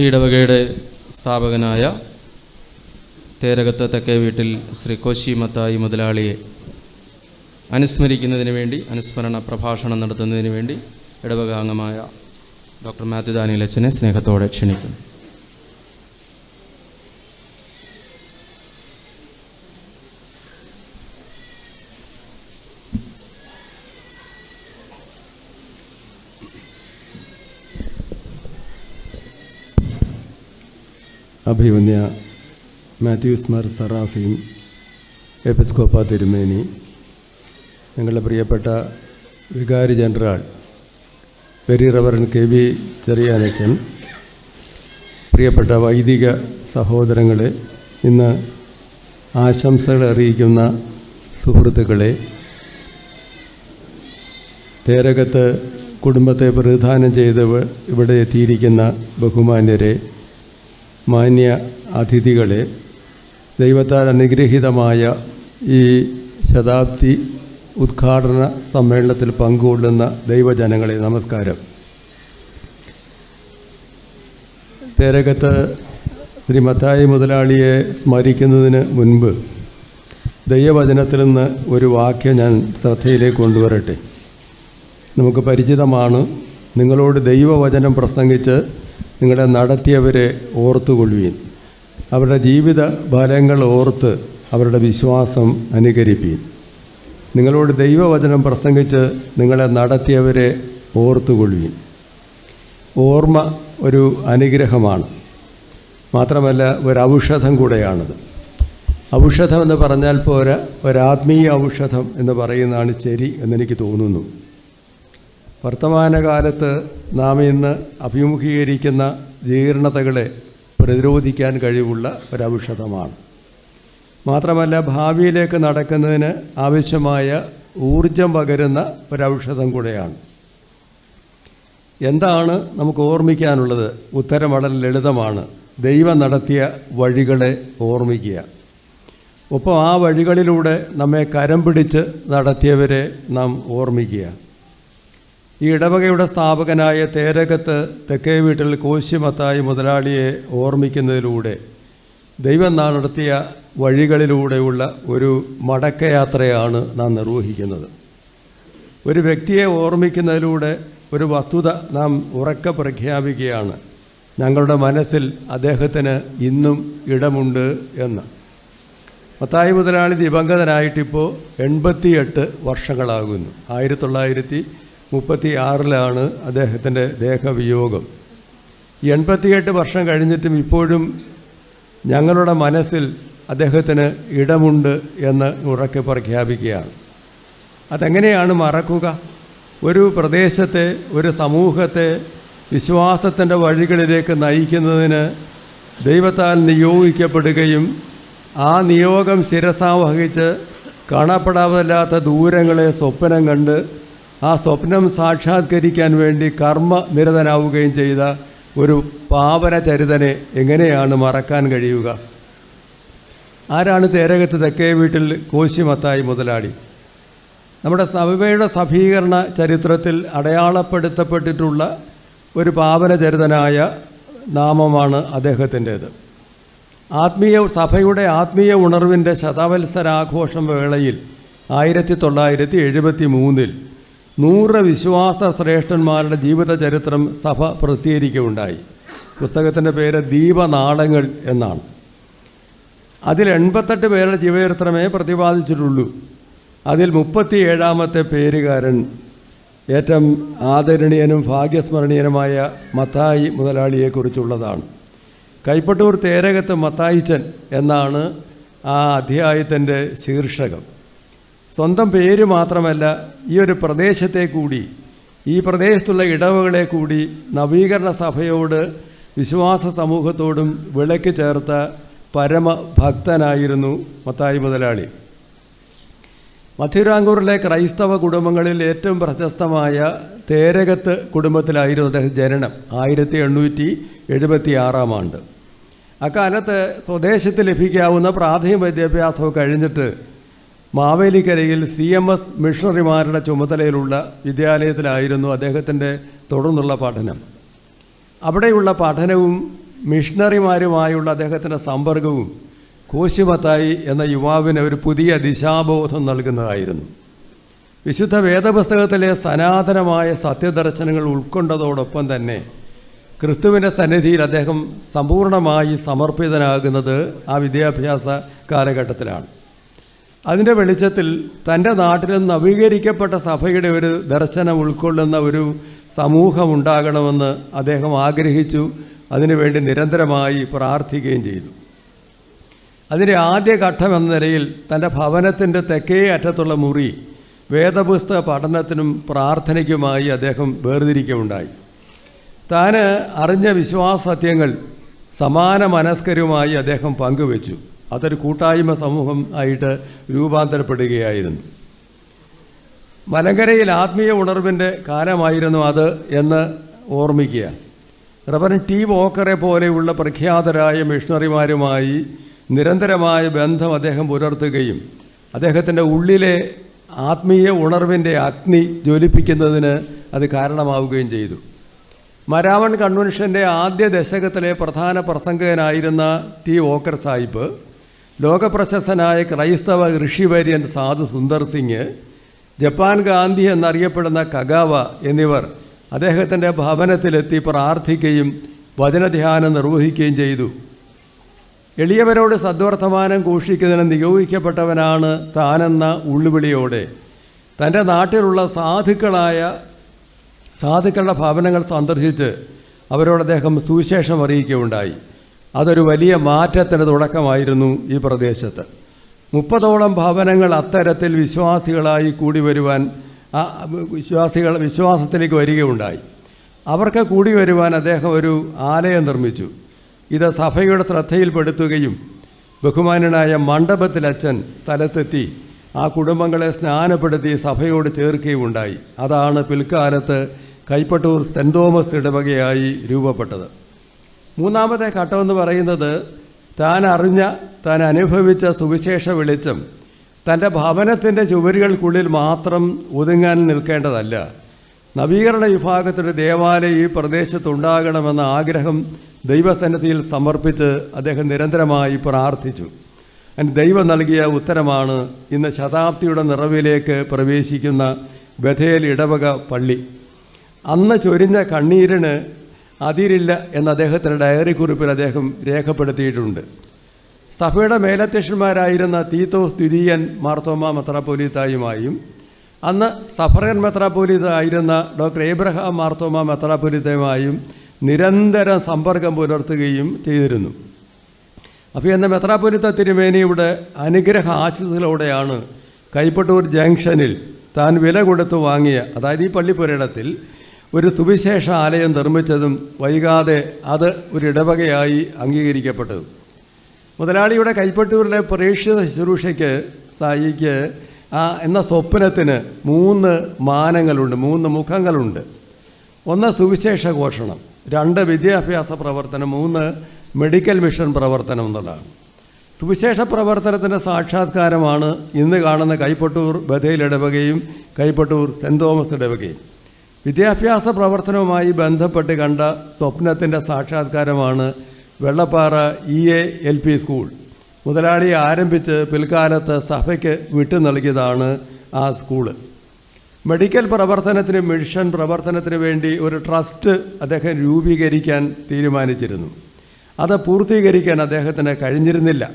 ഈ ഇടവകയുടെ സ്ഥാപകനായ തേരകത്ത് തെക്കേ വീട്ടിൽ ശ്രീ കോശി മത്തായി മുതലാളിയെ അനുസ്മരിക്കുന്നതിന് വേണ്ടി അനുസ്മരണ പ്രഭാഷണം നടത്തുന്നതിന് വേണ്ടി ഇടവക അംഗമായ ഡോക്ടർ മാത്യു ദാനിയൽ അച്ഛനെ സ്നേഹത്തോടെ ക്ഷണിക്കുന്നു. അഭിവന്യ മാത്യൂസ് മാർ സറാഫീം എപ്പിസ്കോപ്പ തിരുമേനി ഞങ്ങളുടെ പ്രിയപ്പെട്ട വികാരി general very reverend K V ചെറിയാനച്ചൻ പ്രിയപ്പെട്ട വൈദിക സഹോദരങ്ങളെ ഇന്ന് ആശംസകൾ അറിയിക്കുന്ന സുഹൃത്തുക്കളെ തേരകത്ത് കുടുംബത്തെ പ്രതിദാനം ചെയ്ത് ഇവിടെ എത്തിയിരിക്കുന്ന ബഹുമാന്യരെ മാന്യ അതിഥികളെ ദൈവത്താൽ അനുഗ്രഹീതമായ ഈ ശതാബ്ദി ഉദ്ഘാടന സമ്മേളനത്തിൽ പങ്കുകൊള്ളുന്ന ദൈവജനങ്ങളെ നമസ്കാരം. തേരകത്ത് ശ്രീ മത്തായി മുതലാളിയെ സ്മരിക്കുന്നതിന് മുൻപ് ദൈവവചനത്തിൽ നിന്ന് ഒരു വാക്യം ഞാൻ ശ്രദ്ധയിലേക്ക് കൊണ്ടുവരട്ടെ. നമുക്ക് പരിചിതമാണ് നിങ്ങളോട് ദൈവവചനം പ്രസംഗിച്ച് നിങ്ങളെ നടത്തിയവരെ ഓർത്തുകൊള്ളുവീൻ. അവരുടെ ജീവിത ഫലങ്ങൾ ഓർത്ത് അവരുടെ വിശ്വാസം അനുകരിപ്പീൻ. നിങ്ങളോട് ദൈവവചനം പ്രസംഗിച്ച് നിങ്ങളെ നടത്തിയവരെ ഓർത്തുകൊള്ളുവീൻ. ഓർമ്മ ഒരു അനുഗ്രഹമാണ്. മാത്രമല്ല ഒരു ഔഷധം കൂടെയാണത്. ഔഷധം എന്ന് പറഞ്ഞാൽ പോരാ ഒരാത്മീയ ഔഷധം എന്ന് പറയുന്നതാണ് ശരി എന്നെനിക്ക് തോന്നുന്നു. വർത്തമാനകാലത്ത് നാം ഇന്ന് അഭിമുഖീകരിക്കുന്ന ജീർണതകളെ പ്രതിരോധിക്കാൻ കഴിവുള്ള ഒരൗഷധമാണ്. മാത്രമല്ല ഭാവിയിലേക്ക് നടക്കുന്നതിന് ആവശ്യമായ ഊർജം പകരുന്ന ഒരൗഷധം കൂടെയാണ്. എന്താണ് നമുക്ക് ഓർമ്മിക്കാനുള്ളത്? ഉത്തരം വളരെ ലളിതമാണ്. ദൈവം നടത്തിയ വഴികളെ ഓർമ്മിക്കുക. ഒപ്പം ആ വഴികളിലൂടെ നമ്മെ കരം പിടിച്ച് നടത്തിയവരെ നാം ഓർമ്മിക്കുക. ഈ ഇടവകയുടെ സ്ഥാപകനായ തേരകത്ത് തെക്കേ വീട്ടിൽ കോശിമത്തായി മുതലാളിയെ ഓർമ്മിക്കുന്നതിലൂടെ ദൈവം നാം നടത്തിയ വഴികളിലൂടെയുള്ള ഒരു മടക്കയാത്രയാണ് നാം നിർവഹിക്കുന്നത്. ഒരു വ്യക്തിയെ ഓർമ്മിക്കുന്നതിലൂടെ ഒരു വസ്തുത നാം ഉറക്ക പ്രഖ്യാപിക്കുകയാണ്. ഞങ്ങളുടെ മനസ്സിൽ അദ്ദേഹത്തിന് ഇന്നും ഇടമുണ്ട് എന്ന്. മത്തായി മുതലാളി ദിവംഗതനായിട്ടിപ്പോൾ എൺപത്തിയെട്ട് വർഷങ്ങളാകുന്നു. ആയിരത്തി തൊള്ളായിരത്തി മുപ്പത്തി ആറിലാണ് അദ്ദേഹത്തിന്റെ ദേഹവിയോഗം. എൺപത്തിയെട്ട് വർഷം കഴിഞ്ഞിട്ടും ഇപ്പോഴും ഞങ്ങളുടെ മനസ്സിൽ അദ്ദേഹത്തിന് ഇടമുണ്ട് എന്ന് ഉറക്കെ പ്രഖ്യാപിക്കുകയാണ്. അതെങ്ങനെയാണ് മറക്കുക? ഒരു പ്രദേശത്തെ ഒരു സമൂഹത്തെ വിശ്വാസത്തിന്റെ വഴികളിലേക്ക് നയിക്കുന്നതിന് ദൈവത്താൽ നിയോഗിക്കപ്പെടുകയും ആ നിയോഗം ശിരസാവഹിച്ച് കാണപ്പെടാതല്ലാത്ത ദൂരങ്ങളെ സ്വപ്നം കണ്ട് ആ സ്വപ്നം സാക്ഷാത്കരിക്കാൻ വേണ്ടി കർമ്മ നിരതനാവുകയും ചെയ്ത ഒരു പാവന ചരിതനെ എങ്ങനെയാണ് മറക്കാൻ കഴിയുക? ആരാണ് തേരകത്ത് തെക്കേ വീട്ടിൽ കോശിമത്തായി മുതലാളി? നമ്മുടെ സഭയുടെ സഭീകരണ ചരിത്രത്തിൽ അടയാളപ്പെടുത്തപ്പെട്ടിട്ടുള്ള ഒരു പാവനചരിതനായ നാമമാണ് അദ്ദേഹത്തിന്റേത്. ആത്മീയ സഭയുടെ ആത്മീയ ഉണർവിന്റെ ശതവത്സരാഘോഷം വേളയിൽ ആയിരത്തി തൊള്ളായിരത്തി എഴുപത്തി മൂന്നിൽ നൂറ് വിശ്വാസ ശ്രേഷ്ഠന്മാരുടെ ജീവിത ചരിത്രം സഭ പ്രസിദ്ധീകരിക്കുകയുണ്ടായി. പുസ്തകത്തിന്റെ പേര് ദീപനാളങ്ങൾ എന്നാണ്. അതിൽ എൺപത്തെട്ട് പേരുടെ ജീവചരിത്രമേ പ്രതിപാദിച്ചിട്ടുള്ളൂ. അതിൽ മുപ്പത്തി ഏഴാമത്തെ പേരുകാരൻ ഏറ്റവും ആദരണീയനും ഭാഗ്യസ്മരണീയനുമായ മത്തായി മുതലാളിയെക്കുറിച്ചുള്ളതാണ് കൈപ്പട്ടൂർ തേരകത്ത് മത്തായിച്ചൻ എന്നാണ് ആ അധ്യായത്തിന്റെ ശീർഷകം. സ്വന്തം പേര് മാത്രമല്ല ഈ ഒരു പ്രദേശത്തെ കൂടി ഈ പ്രദേശത്തുള്ള ഇടവുകളെ കൂടി നവീകരണ സഭയോട് വിശ്വാസ സമൂഹത്തോടും വിളക്ക് ചേർത്ത പരമഭക്തനായിരുന്നു മത്തായി മുതലാളി. മധുരാങ്കൂറിലെ ക്രൈസ്തവ കുടുംബങ്ങളിൽ ഏറ്റവും പ്രശസ്തമായ തേരകത്ത് കുടുംബത്തിലായിരുന്നു അദ്ദേഹം ജനനം ആയിരത്തി എണ്ണൂറ്റി എഴുപത്തി ആറാം ആണ്ട്. അക്കാലത്ത് സ്വദേശത്ത് ലഭിക്കാവുന്ന പ്രാഥമിക വിദ്യാഭ്യാസമൊക്കെ കഴിഞ്ഞിട്ട് മാവേലിക്കരയിൽ സി എം എസ് മിഷണറിമാരുടെ ചുമതലയിലുള്ള വിദ്യാലയത്തിലായിരുന്നു അദ്ദേഹത്തിന്റെ തുടർന്നുള്ള പഠനം. അവിടെയുള്ള പഠനവും മിഷണറിമാരുമായുള്ള അദ്ദേഹത്തിന്റെ സമ്പർക്കവും കോശിമത്തായി എന്ന യുവാവിന് ഒരു പുതിയ ദിശാബോധം നൽകുന്നതായിരുന്നു. വിശുദ്ധ വേദപുസ്തകത്തിലെ സനാതനമായ സത്യദർശനങ്ങൾ ഉൾക്കൊണ്ടതോടൊപ്പം തന്നെ ക്രിസ്തുവിന്റെ സന്നിധിയിൽ അദ്ദേഹം സമ്പൂർണമായി സമർപ്പിതനാകുന്നത് ആ വിദ്യാഭ്യാസ കാലഘട്ടത്തിലാണ്. അതിന്റെ വെളിച്ചത്തിൽ തന്റെ നാട്ടിൽ നവീകരിക്കപ്പെട്ട സഭയുടെ ഒരു ദർശനം ഉൾക്കൊള്ളുന്ന ഒരു സമൂഹം ഉണ്ടാകണമെന്ന് അദ്ദേഹം ആഗ്രഹിച്ചു. അതിനുവേണ്ടി നിരന്തരമായി പ്രാർത്ഥിക്കുകയും ചെയ്തു. അതിന്റെ ആദ്യ ഘട്ടം എന്ന നിലയിൽ തന്റെ ഭവനത്തിന്റെ തെക്കേ അറ്റത്തുള്ള മുറി വേദപുസ്തക പഠനത്തിനും പ്രാർത്ഥനയ്ക്കുമായി അദ്ദേഹം വേർതിരിക്കുകയുണ്ടായി. താൻ അറിഞ്ഞ വിശ്വാസത്യങ്ങൾ സമാന മനസ്കരുമായി അദ്ദേഹം പങ്കുവച്ചു. അതൊരു കൂട്ടായ്മ സമൂഹം ആയിട്ട് രൂപാന്തരപ്പെടുകയായിരുന്നു. മലങ്കരയിൽ ആത്മീയ ഉണർവിന്റെ കാലമായിരുന്നു അത് എന്ന് ഓർമ്മിക്കുക. റബറൻ ടി വോക്കറെ പോലെയുള്ള പ്രഖ്യാതരായ മിഷണറിമാരുമായി നിരന്തരമായ ബന്ധം അദ്ദേഹം പുലർത്തുകയും അദ്ദേഹത്തിന്റെ ഉള്ളിലെ ആത്മീയ ഉണർവിന്റെ അഗ്നി ജ്വലിപ്പിക്കുന്നതിന് അത് കാരണമാവുകയും ചെയ്തു. മരാമൺ കൺവെൻഷന്റെ ആദ്യ ദശകത്തിലെ പ്രധാന പ്രസംഗകനായിരുന്ന ടി വോക്കർ സാഹിബ് ലോകപ്രശസ്തനായ ക്രൈസ്തവ ഋഷിവര്യൻ സാധു സുന്ദർ സിംഗ് ജപ്പാൻ ഗാന്ധി എന്നറിയപ്പെടുന്ന കഗാവ എന്നിവർ അദ്ദേഹത്തിന്റെ ഭവനത്തിലെത്തി പ്രാർത്ഥിക്കുകയും വചനധ്യാനം നിർവഹിക്കുകയും ചെയ്തു. എളിയവരോട് സദ്വർത്തമാനം ഘോഷിക്കുന്നതിന് നിയോഗിക്കപ്പെട്ടവനാണ് താനെന്ന ഉള്ളുവിളിയോടെ. തന്റെ നാട്ടിലുള്ള സാധുക്കളായ സാധുക്കളുടെ ഭവനങ്ങൾ സന്ദർശിച്ച് അവരോട് അദ്ദേഹം സുവിശേഷം അറിയിക്കുകയുണ്ടായി. അതൊരു വലിയ മാറ്റത്തിന് തുടക്കമായിരുന്നു ഈ പ്രദേശത്ത്. മുപ്പതോളം ഭവനങ്ങൾ അത്തരത്തിൽ വിശ്വാസികളായി കൂടി വരുവാൻ വിശ്വാസികൾ വിശ്വാസത്തിലേക്ക് വരികയുണ്ടായി. അവർക്ക് കൂടി വരുവാൻ അദ്ദേഹം ഒരു ആലയം നിർമ്മിച്ചു. ഇത് സഭയുടെ ശ്രദ്ധയിൽപ്പെടുത്തുകയും ബഹുമാനനായ മണ്ഡപത്തിലച്ഛൻ സ്ഥലത്തെത്തി ആ കുടുംബങ്ങളെ സ്നാനപ്പെടുത്തി സഭയോട് ചേർക്കുകയും ഉണ്ടായി അതാണ് പിൽക്കാലത്ത് കൈപ്പട്ടൂർ സെന്റ് തോമസ് ഇടവകയായി രൂപപ്പെട്ടത്. മൂന്നാമത്തെ ഘട്ടമെന്ന് പറയുന്നത് താൻ അറിഞ്ഞ താൻ അനുഭവിച്ച സുവിശേഷ വെളിച്ചം. തന്റെ ഭവനത്തിന്റെ ചുവരുകൾക്കുള്ളിൽ മാത്രം ഒതുങ്ങാൻ നിൽക്കേണ്ടതല്ല. നവീകരണ വിഭാഗത്തിന്റെ ദേവാലയം ഈ പ്രദേശത്തുണ്ടാകണമെന്ന ആഗ്രഹം ദൈവസന്നിധിയിൽ സമർപ്പിച്ച് അദ്ദേഹം നിരന്തരമായി പ്രാർത്ഥിച്ചു. അതിന് ദൈവം നൽകിയ ഉത്തരമാണ് ഇന്ന് ശതാബ്ദിയുടെ നിറവിലേക്ക് പ്രവേശിക്കുന്ന ബഥേൽ ഇടവക പള്ളി. അന്ന് ചൊരിഞ്ഞ കണ്ണീരിന് അതിരില്ല എന്ന അദ്ദേഹത്തിന്റെ ഡയറി കുറിപ്പിൽ അദ്ദേഹം രേഖപ്പെടുത്തിയിട്ടുണ്ട്. സഭയുടെ മേലധ്യക്ഷന്മാരായിരുന്ന തീത്തോസ് ദ്വിതീയൻ മാർത്തോമ മെത്രാപ്പൊലീത്തായുമായും അന്ന് സഫറൻ മെത്രാപ്പൊലീത്ത ആയിരുന്ന ഡോക്ടർ ഏബ്രഹാം മാർത്തോമ മെത്രാപ്പൊലീത്തയുമായും നിരന്തരം സമ്പർക്കം പുലർത്തുകയും ചെയ്തിരുന്നു. അപ്പോൾ എന്ന മെത്രാപ്പൊലിത്ത തിരുമേനിയുടെ അനുഗ്രഹ ആശിസിലൂടെയാണ് കൈപ്പട്ടൂർ ജംഗ്ഷനിൽ താൻ വില കൊടുത്ത് വാങ്ങിയ അതായത് ഈ പള്ളിപ്പുരയിടത്തിൽ ഒരു സുവിശേഷ ആലയം നിർമ്മിച്ചതും വൈകാതെ അത് ഒരു ഇടവകയായി അംഗീകരിക്കപ്പെട്ടതും മുതലാളിയുടെ കൈപ്പട്ടൂരിലെ പ്രേക്ഷിത ശുശ്രൂഷയ്ക്ക് സായിക്ക് ആ എന്ന സ്വപ്നത്തിന് മൂന്ന് മാനങ്ങളുണ്ട് മൂന്ന് മുഖങ്ങളുണ്ട്. ഒന്ന് സുവിശേഷ ഘോഷണം രണ്ട് വിദ്യാഭ്യാസ പ്രവർത്തനം മൂന്ന് മെഡിക്കൽ മിഷൻ പ്രവർത്തനം എന്നുള്ളതാണ്. സുവിശേഷ പ്രവർത്തനത്തിന്റെ സാക്ഷാത്കാരമാണ് ഇന്ന് കാണുന്ന കൈപ്പട്ടൂർ ബഥേൽ ഇടവകയും കൈപ്പട്ടൂർ സെന്റ് തോമസ് ഇടവകയും. വിദ്യാഭ്യാസ പ്രവർത്തനവുമായി ബന്ധപ്പെട്ട് കണ്ട സ്വപ്നത്തിന്റെ സാക്ഷാത്കാരമാണ് Vellappara E A L P school മുതലാളി ആരംഭിച്ച് പിൽക്കാലത്ത് സഭയ്ക്ക് വിട്ടു നൽകിയതാണ് ആ സ്കൂൾ മെഡിക്കൽ പ്രവർത്തനത്തിന് മിഷൻ പ്രവർത്തനത്തിന് വേണ്ടി ഒരു ട്രസ്റ്റ് അദ്ദേഹം രൂപീകരിക്കാൻ തീരുമാനിച്ചിരുന്നു. അത് പൂർത്തീകരിക്കാൻ അദ്ദേഹത്തിന് കഴിഞ്ഞിരുന്നില്ല.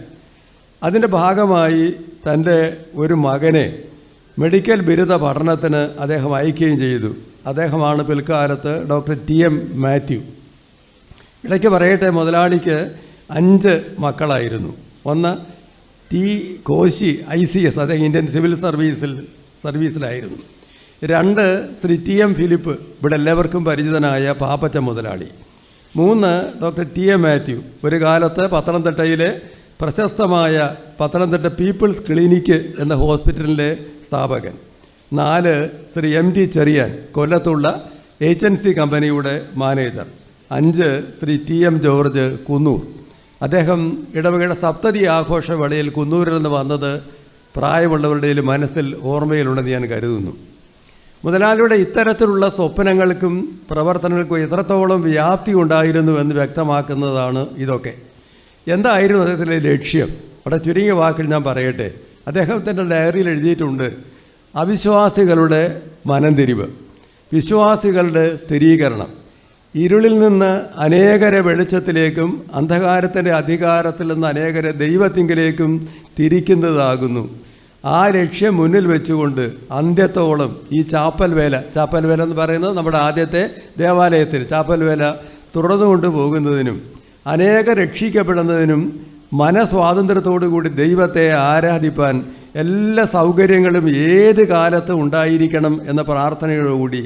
അതിന്റെ ഭാഗമായി തന്റെ ഒരു മകനെ മെഡിക്കൽ ബിരുദ പഠനത്തിന് അദ്ദേഹം അയക്കുകയും ചെയ്തു. അദ്ദേഹമാണ് പിൽക്കാലത്ത് ഡോക്ടർ ടി എം മാത്യു. ഇടയ്ക്ക് പറയട്ടെ മുതലാളിക്ക് അഞ്ച് മക്കളായിരുന്നു. ഒന്ന് T Koshy I C S അദ്ദേഹം ഇന്ത്യൻ സിവിൽ സർവീസിൽ സർവീസിലായിരുന്നു. രണ്ട് ശ്രീ ടി എം ഫിലിപ്പ് ഇവിടെ എല്ലാവർക്കും പരിചിതനായ പാപ്പച്ച മുതലാളി. മൂന്ന് ഡോക്ടർ ടി എം മാത്യു. ഒരു കാലത്ത് പത്തനംതിട്ടയിലെ പ്രശസ്തമായ പത്തനംതിട്ട പീപ്പിൾസ് ക്ലിനിക്ക് എന്ന ഹോസ്പിറ്റലിലെ സ്ഥാപകൻ. നാല് ശ്രീ എം ടി ചെറിയാൻ കൊല്ലത്തുള്ള ഏജൻസി കമ്പനിയുടെ മാനേജർ. അഞ്ച് Shri T M George Kunnoor. അദ്ദേഹം ഇടവകയുടെ സപ്തതി ആഘോഷവേളയിൽ കുന്നൂരിൽ നിന്ന് വന്നത് പ്രായമുള്ളവരുടെ മനസ്സിൽ ഓർമ്മയിലുണ്ടെന്ന് ഞാൻ കരുതുന്നു. മുതലാളിയുടെ ഇത്തരത്തിലുള്ള സ്വപ്നങ്ങൾക്കും പ്രവർത്തനങ്ങൾക്കും എത്രത്തോളം വ്യാപ്തി ഉണ്ടായിരുന്നു എന്ന് വ്യക്തമാക്കുന്നതാണ് ഇതൊക്കെ. എന്തായിരുന്നു അദ്ദേഹത്തിന്റെ ലക്ഷ്യം? അവിടെ ചുരുങ്ങിയ വാക്കിൽ ഞാൻ പറയട്ടെ. അദ്ദേഹത്തിന്റെ ഡയറിയിൽ എഴുതിയിട്ടുണ്ട് അവിശ്വാസികളുടെ മനംതിരിവ് വിശ്വാസികളുടെ സ്ഥിരീകരണം ഇരുളിൽ നിന്ന് അനേകരെ വെളിച്ചത്തിലേക്കും അന്ധകാരത്തിന്റെ അധികാരത്തിൽ നിന്ന് അനേകരെ ദൈവത്തിങ്കിലേക്കും തിരിക്കുന്നതാകുന്നു. ആ ലക്ഷ്യം മുന്നിൽ വെച്ചുകൊണ്ട് അന്ത്യത്തോളം ഈ ചാപ്പൽ വേല ചാപ്പൽ വേല എന്ന് പറയുന്നത് നമ്മുടെ ആദ്യത്തെ ദേവാലയത്തിൽ ചാപ്പൽ വേല തുടർന്നുകൊണ്ട് പോകുന്നതിനും അനേക രക്ഷിക്കപ്പെടുന്നതിനും മനസ്വാതന്ത്ര്യത്തോടു കൂടി ദൈവത്തെ ആരാധിപ്പാൻ എല്ലാ സൗകര്യങ്ങളും ഏത് കാലത്തും ഉണ്ടായിരിക്കണം എന്ന പ്രാർത്ഥനയോടുകൂടി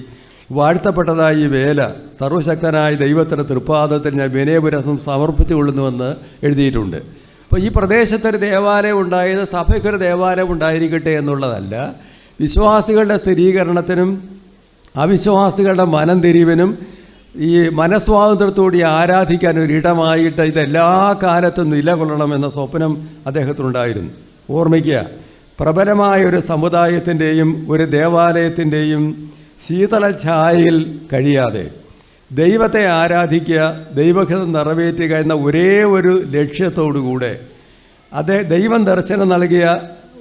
വാഴ്ത്തപ്പെട്ടതായി വേല സർവശക്തനായ ദൈവത്തിന്റെ തൃപ്പാദത്തിൽ ഞാൻ വിനയപുരസം സമർപ്പിച്ചു കൊള്ളുന്നുവെന്ന് എഴുതിയിട്ടുണ്ട്. അപ്പോൾ ഈ പ്രദേശത്തൊരു ദേവാലയം ഉണ്ടായത് സഭയ്ക്കൊരു ദേവാലയം ഉണ്ടായിരിക്കട്ടെ എന്നുള്ളതല്ല വിശ്വാസികളുടെ സ്ഥിരീകരണത്തിനും അവിശ്വാസികളുടെ മനം തിരിവിനും ഈ മനസ്വാതന്ത്ര്യത്തോടെ ആരാധിക്കാൻ ഒരു ഇടമായിട്ട് ഇതെല്ലാ കാലത്തും നിലകൊള്ളണമെന്ന സ്വപ്നം അദ്ദേഹത്തിനുണ്ടായിരുന്നു. ഓർമ്മിക്കുക പ്രബലമായ ഒരു സമുദായത്തിന്റെയും ഒരു ദേവാലയത്തിന്റെയും ശീതള ഛായയിൽ കഴിയാതെ ദൈവത്തെ ആരാധിക്കുക ദൈവഹിതം നിറവേറ്റുക എന്ന ഒരേ ഒരു ലക്ഷ്യത്തോടുകൂടെ അദ്ദേഹം ദൈവം ദർശനം നൽകിയ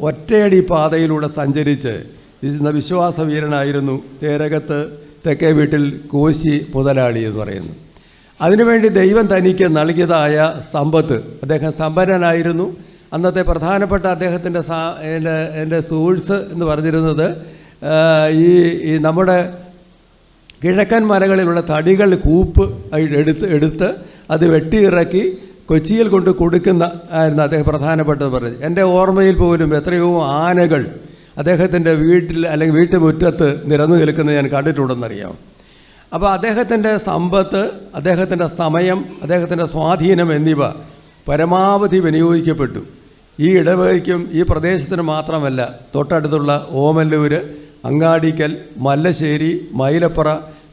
ഒറ്റയടി പാതയിലൂടെ സഞ്ചരിച്ച് വിശ്വാസവീരനായിരുന്നു തേരകത്ത് തെക്കേ വീട്ടിൽ കോശി മുതലാളി എന്ന് പറയുന്നു. അതിനുവേണ്ടി ദൈവം തനിക്ക് നൽകിയതായ സമ്പത്ത് അദ്ദേഹം സമ്പന്നനായിരുന്നു. അന്നത്തെ പ്രധാനപ്പെട്ട അദ്ദേഹത്തിന്റെ സാ എന്റെ എന്റെ സോഴ്സ് എന്ന് പറഞ്ഞിരുന്നത് ഈ ഈ നമ്മുടെ കിഴക്കൻ മലകളിലുള്ള തടികൾ കൂപ്പ് എടുത്ത് എടുത്ത് അത് വെട്ടിയിറക്കി കൊച്ചിയിൽ കൊണ്ട് കൊടുക്കുന്ന ആയിരുന്നു അദ്ദേഹം പ്രധാനപ്പെട്ടത് പറഞ്ഞത്. എന്റെ ഓർമ്മയിൽ പോലും എത്രയോ ആനകൾ അദ്ദേഹത്തിന്റെ വീട്ടിൽ അല്ലെങ്കിൽ വീട്ടുമുറ്റത്ത് നിരന്നു നിൽക്കുന്നത് ഞാൻ കണ്ടിട്ടുണ്ടെന്നറിയാം. അപ്പോൾ അദ്ദേഹത്തിന്റെ സമ്പത്ത് അദ്ദേഹത്തിന്റെ സമയം അദ്ദേഹത്തിന്റെ സ്വാധീനം എന്നിവ പരമാവധി വിനിയോഗിക്കപ്പെട്ടു. ഈ ഇടവകയ്ക്കും ഈ പ്രദേശത്തിന് മാത്രമല്ല തൊട്ടടുത്തുള്ള ഓമല്ലൂര് അങ്ങാടിക്കൽ മല്ലശ്ശേരി മൈലപ്പുറ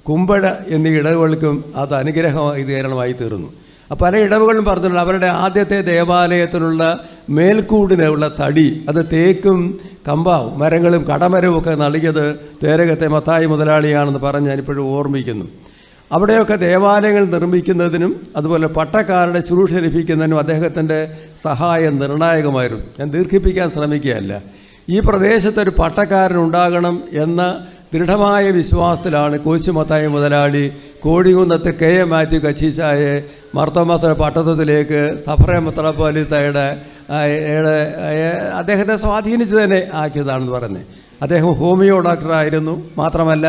കുമ്പഴ എന്നീ ഇടവുകൾക്കും അത് അനുഗ്രഹമായി തീരണമായി തീർന്നു. അപ്പോൾ പല ഇടവുകളും പറഞ്ഞിട്ടുണ്ട്. അവരുടെ ആദ്യത്തെ ദേവാലയത്തിനുള്ള മേൽക്കൂടിനുള്ള തടി അത് തേക്കും കമ്പാവും മരങ്ങളും കടമരവും ഒക്കെ നൽകിയത് തേരകത്തെ മത്തായി മുതലാളിയാണെന്ന് പറഞ്ഞ് ഞാനിപ്പോഴും ഓർമ്മിക്കുന്നു. അവിടെയൊക്കെ ദേവാലയങ്ങൾ നിർമ്മിക്കുന്നതിനും അതുപോലെ പട്ടക്കാരുടെ ശുശ്രൂഷ ലഭിക്കുന്നതിനും അദ്ദേഹത്തിന്റെ സഹായം നിർണായകമായിരുന്നു. ഞാൻ ദീർഘിപ്പിക്കാൻ ശ്രമിക്കുകയല്ല. ഈ പ്രദേശത്തൊരു പട്ടക്കാരൻ ഉണ്ടാകണം എന്ന ദൃഢമായ വിശ്വാസത്തിലാണ് കോശുമത്തായ മുതലാളി കോടികുന്നത്ത് കെ എ മാത്യു കച്ചീശായെ മർത്തോമാസ പട്ടത്വത്തിലേക്ക് സഫറെ മുത്തളപ്പോലിത്തയുടെ അദ്ദേഹത്തെ സ്വാധീനിച്ച് തന്നെ ആക്കിയതാണെന്ന് പറയുന്നത്. അദ്ദേഹം ഹോമിയോ ഡോക്ടറായിരുന്നു മാത്രമല്ല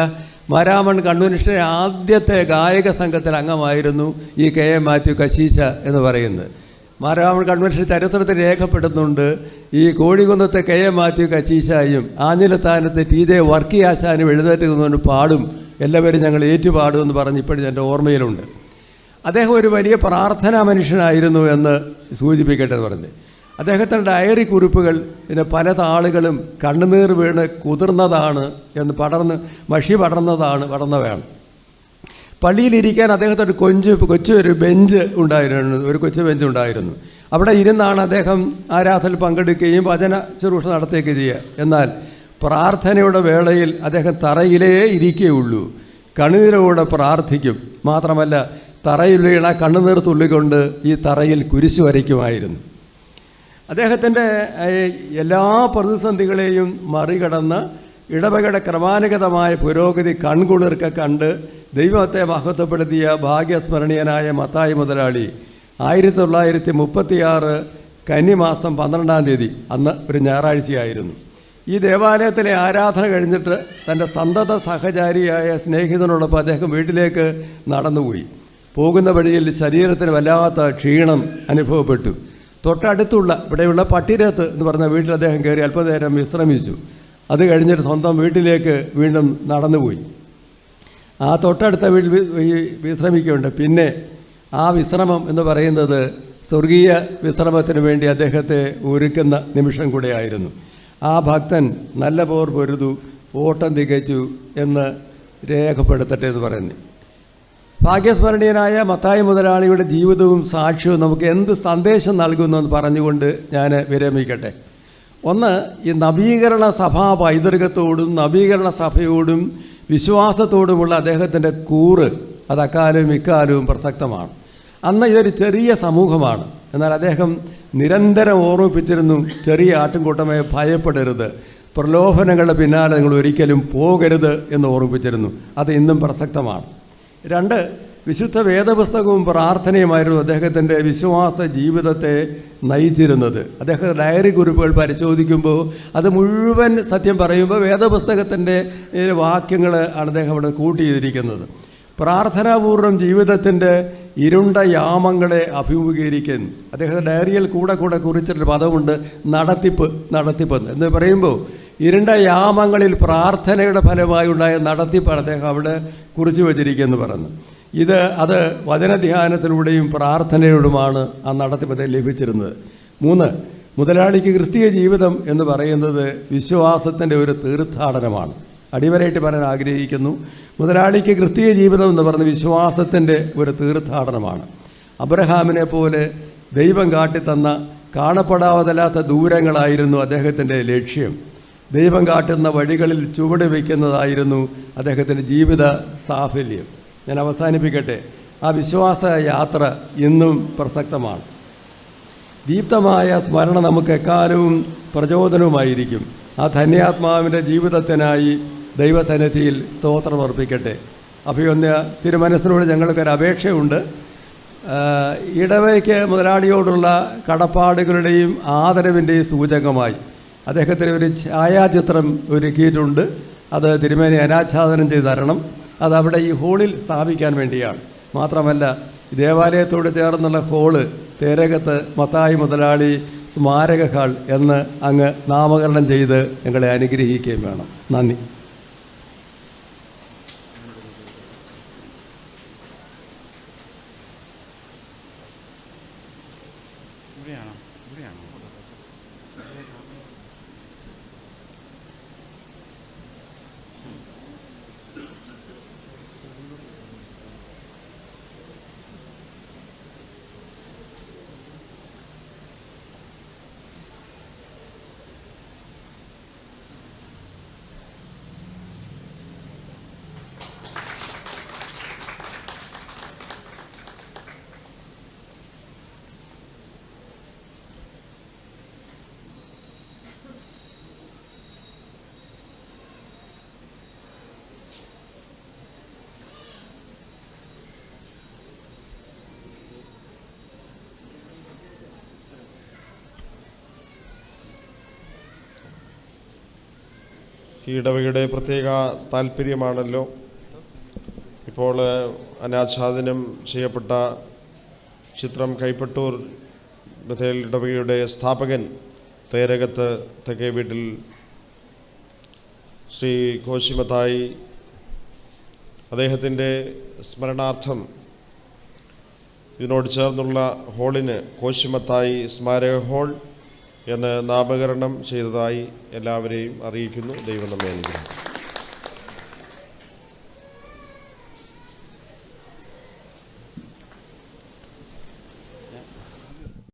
മരാമൺ കൺവെൻഷന്റെ ആദ്യത്തെ ഗായക സംഘത്തിൽ അംഗമായിരുന്നു ഈ കെ എ മാത്യു കശീശ എന്ന് പറയുന്നത്. മാരാമൺ കൺവെൻഷൻ ചരിത്രത്തിൽ രേഖപ്പെടുത്തുന്നുണ്ട് ഈ കോഴികുന്നത്തെ കെ എ മാത്യു കച്ചീശായും ആഞ്ഞിലത്താനത്തെ ടി ജെ വർക്കി ആശാനും എഴുന്നേറ്റ് നിന്നുകൊണ്ട് പാടും. എല്ലാവരും ഞങ്ങൾ ഏറ്റുപാടും എന്ന് പറഞ്ഞ് ഇപ്പോഴും എന്റെ ഓർമ്മയിലുണ്ട്. അദ്ദേഹം ഒരു വലിയ പ്രാർത്ഥനാ മനുഷ്യനായിരുന്നു എന്ന് സൂചിപ്പിക്കട്ടെ എന്ന് പറഞ്ഞ്. അദ്ദേഹത്തിന്റെ ഡയറി കുറിപ്പുകൾ പിന്നെ പല താളുകളും കണ്ണുനീർ വീണ് കുതിർന്നതാണ് എന്ന് പടർന്ന് മഷി പടർന്നതാണ് പടർന്നവയാണ്. പള്ളിയിലിരിക്കാൻ അദ്ദേഹത്തിന് കൊഞ്ച് കൊച്ചു ഒരു ബെഞ്ച് ഉണ്ടായിരുന്നു ഒരു കൊച്ചു ബെഞ്ച് ഉണ്ടായിരുന്നു. അവിടെ ഇരുന്നാണ് അദ്ദേഹം ആരാധനയിൽ പങ്കെടുക്കുകയും വചന ശുശ്രൂഷ നടത്തുകയൊക്കെ ചെയ്യുക. എന്നാൽ പ്രാർത്ഥനയുടെ വേളയിൽ അദ്ദേഹം തറയിലേ ഇരിക്കുകയുള്ളൂ. കണ്ണീരോടെ പ്രാർത്ഥിക്കും. മാത്രമല്ല തറയിൽ വീണ കണ്ണുനീർ തുള്ളിക്കൊണ്ട് ഈ തറയിൽ കുരിശു വരയ്ക്കുമായിരുന്നു. അദ്ദേഹത്തിന്റെ എല്ലാ പ്രതിസന്ധികളെയും മറികടന്ന് ഇടവകയുടെ ക്രമാനുഗതമായ പുരോഗതി കൺകുളിർക്ക കണ്ട് ദൈവത്തെ മഹത്വപ്പെടുത്തിയ ഭാഗ്യസ്മരണീയനായ മത്തായി മുതലാളി ആയിരത്തി തൊള്ളായിരത്തി മുപ്പത്തിയാറ് കന്നിമാസം പന്ത്രണ്ടാം തീയതി അന്ന് ഒരു ഞായറാഴ്ചയായിരുന്നു. ഈ ദേവാലയത്തിലെ ആരാധന കഴിഞ്ഞിട്ട് തന്റെ സന്തത സഹചാരിയായ സ്നേഹിതനോടൊപ്പം അദ്ദേഹം വീട്ടിലേക്ക് നടന്നുപോയി. പോകുന്ന വഴിയിൽ ശരീരത്തിന് വല്ലാത്ത ക്ഷീണം അനുഭവപ്പെട്ടു. തൊട്ടടുത്തുള്ള ഇവിടെയുള്ള പട്ടിരത്ത് എന്ന് പറഞ്ഞ വീട്ടിൽ അദ്ദേഹം കയറി അല്പനേരം വിശ്രമിച്ചു. അത് കഴിഞ്ഞിട്ട് സ്വന്തം വീട്ടിലേക്ക് വീണ്ടും നടന്നുപോയി. ആ തൊട്ടടുത്ത വീട്ടിൽ ഈ വിശ്രമിക്കുന്നുണ്ട്. പിന്നെ ആ വിശ്രമം എന്ന് പറയുന്നത് സ്വർഗീയ വിശ്രമത്തിന് വേണ്ടി അദ്ദേഹത്തെ ഒരുക്കുന്ന നിമിഷം കൂടെയായിരുന്നു. ആ ഭക്തൻ നല്ല പോർ പൊരുതു ഓട്ടം തികച്ചു എന്ന് രേഖപ്പെടുത്തട്ടെ എന്ന് പറയുന്നു. ഭാഗ്യസ്മരണീയനായ മത്തായി മുതലാളിയുടെ ജീവിതവും സാക്ഷ്യവും നമുക്ക് എന്ത് സന്ദേശം നൽകുന്നു എന്ന് പറഞ്ഞുകൊണ്ട് ഞാൻ വിരമിക്കട്ടെ. ഒന്ന് ഈ നവീകരണ സഭാ പൈതൃകത്തോടും നവീകരണ സഭയോടും വിശ്വാസത്തോടുമുള്ള അദ്ദേഹത്തിന്റെ കൂറ് അത് അക്കാലവും ഇക്കാലവും പ്രസക്തമാണ്. അന്ന് ഇതൊരു ചെറിയ സമൂഹമാണ്. എന്നാൽ അദ്ദേഹം നിരന്തരം ഓർമ്മിപ്പിച്ചിരുന്നു ചെറിയ ആട്ടിൻകൂട്ടമേ ഭയപ്പെടരുത്. പ്രലോഭനങ്ങളുടെ പിന്നാലെ നിങ്ങൾ ഒരിക്കലും പോകരുത് എന്ന് ഓർമ്മിപ്പിച്ചിരുന്നു. അത് ഇന്നും പ്രസക്തമാണ്. രണ്ട് വിശുദ്ധ വേദപുസ്തകവും പ്രാർത്ഥനയുമായിരുന്നു അദ്ദേഹത്തിന്റെ വിശ്വാസ ജീവിതത്തെ നയിച്ചിരുന്നത്. അദ്ദേഹം ഡയറി കുറിപ്പുകൾ പരിശോധിക്കുമ്പോൾ അത് മുഴുവൻ സത്യം പറയുമ്പോൾ വേദപുസ്തകത്തിന്റെ വാക്യങ്ങൾ ആണ് അദ്ദേഹം അവിടെ കൂട്ടിയിരിക്കുന്നത്. പ്രാർത്ഥനാപൂർവം ജീവിതത്തിന്റെ ഇരുണ്ട യാമങ്ങളെ അഭിമുഖീകരിക്കുന്നു അദ്ദേഹത്തെ ഡയറിയിൽ കൂടെ കൂടെ കുറിച്ചിട്ടൊരു പദമുണ്ട് നടത്തിപ്പ് നടത്തിപ്പെന്ന്. എന്ന് പറയുമ്പോൾ ഇരുണ്ട യാമങ്ങളിൽ പ്രാർത്ഥനയുടെ ഫലമായി ഉണ്ടായ നടത്തിപ്പാണ് അദ്ദേഹം അവിടെ കുറിച്ചു വച്ചിരിക്കുന്നു പറഞ്ഞു ഇത് അത് വചനധ്യാനത്തിലൂടെയും പ്രാർത്ഥനയോടുമാണ് ആ നടത്തിപ്പ് ലഭിച്ചിരുന്നത്. മൂന്ന് മുതലാളിക്ക് ക്രിസ്തീയ ജീവിതം എന്ന് പറയുന്നത് വിശ്വാസത്തിന്റെ ഒരു തീർത്ഥാടനമാണ്. അടിവരായിട്ട് പറയാൻ ആഗ്രഹിക്കുന്നു. മുതലാളിക്ക് ക്രിസ്തീയ ജീവിതം എന്ന് പറയുന്നത് വിശ്വാസത്തിന്റെ ഒരു തീർത്ഥാടനമാണ്. അബ്രഹാമിനെ പോലെ ദൈവം കാട്ടിത്തന്ന കാണപ്പെടാവതല്ലാത്ത ദൂരങ്ങളായിരുന്നു അദ്ദേഹത്തിന്റെ ലക്ഷ്യം. ദൈവം കാട്ടുന്ന വഴികളിൽ ചുവട് വയ്ക്കുന്നതായിരുന്നു അദ്ദേഹത്തിന്റെ ജീവിത സാഫല്യം. ഞാൻ അവസാനിപ്പിക്കട്ടെ. ആ വിശ്വാസ യാത്ര ഇന്നും പ്രസക്തമാണ്. ദീപ്തമായ സ്മരണ നമുക്ക് എക്കാലവും പ്രചോദനവുമായിരിക്കും. ആ ധന്യാത്മാവിന്റെ ജീവിതത്തിനായി ദൈവസന്നിധിയിൽ സ്തോത്രമർപ്പിക്കട്ടെ അഭിയൊന്യ തിരുമനസ്സിനോട് ഞങ്ങൾക്കൊരു അപേക്ഷയുണ്ട്. ഇടവയ്ക്ക് മുതലാളിയോടുള്ള കടപ്പാടുകളുടെയും ആദരവിന്റെയും സൂചകമായി അദ്ദേഹത്തിന് ഒരു ഛായാചിത്രം ഒരുക്കിയിട്ടുണ്ട്. അത് തിരുമേനി അനാച്ഛാദനം ചെയ്ത് തരണം. അത് അവിടെ ഈ ഹോളിൽ സ്ഥാപിക്കാൻ വേണ്ടിയാണ്. മാത്രമല്ല ദേവാലയത്തോട് ചേർന്നുള്ള ഹോൾ തേരകത്ത് മത്തായി മുതലാളി സ്മാരക ഹാൾ എന്ന് അങ്ങ് നാമകരണം ചെയ്ത് ഞങ്ങളെ അനുഗ്രഹിക്കുകയും വേണം. നന്ദി. ഈ ഇടവകയുടെ പ്രത്യേക താല്പര്യമാണല്ലോ ഇപ്പോൾ അനാച്ഛാദനം ചെയ്യപ്പെട്ട ചിത്രം കൈപ്പട്ടൂർ ബഥേൽ ഇടവകയുടെ സ്ഥാപകൻ തേരകത്ത് തെക്കേ വീട്ടിൽ ശ്രീ കോശിമത്തായി അദ്ദേഹത്തിന്റെ സ്മരണാർത്ഥം ഇതിനോട് ചേർന്നുള്ള ഹോളിന് കോശിമത്തായി സ്മാരക ഹോൾ എന്ന് നാമകരണം ചെയ്തതായി എല്ലാവരെയും അറിയിക്കുന്നു. ദൈവം നമ്മെ അനുഗ്രഹിക്കും